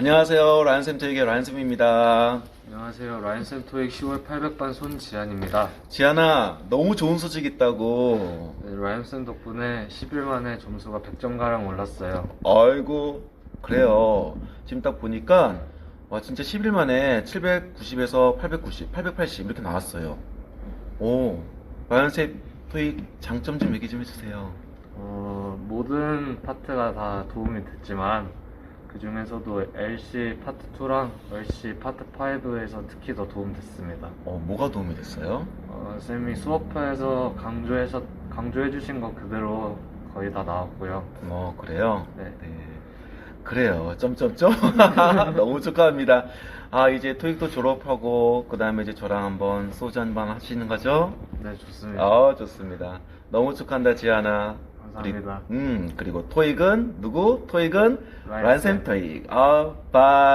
안녕하세요. 라이언쌤 토익의 라이언쌤입니다. 안녕하세요. 라인쌤 토익 10월 800반 손지안입니다. 지안아, 너무 좋은 소식 있다고. 네, 라인쌤 덕분에 10일 만에 점수가 100점가량 올랐어요. 아이고, 그래요. 지금 딱 보니까, 와, 진짜 10일 만에 790에서 890, 880 이렇게 나왔어요. 오, 라이언쌤 토익 장점 좀 얘기 좀 해주세요. 어, 모든 파트가 다 도움이 됐지만 그 중에서도 LC 파트 2랑 LC 파트 5에서 특히 더 도움됐습니다. 어, 뭐가 도움이 됐어요? 어, 쌤이 수업에서 강조해서 강조해주신 거 그대로 거의 다 나왔고요. 어, 그래요? 네. 그래요. 점점점. 너무 축하합니다. 아, 이제 토익도 졸업하고, 그 다음에 이제 저랑 한번 소주 한번 하시는 거죠? 네, 좋습니다. 아, 좋습니다. 너무 축하한다, 지아나. 감사합니다. 그리, 음, 그리고 토익은 누구? 토익은 쌤. 토익. 아, 바이.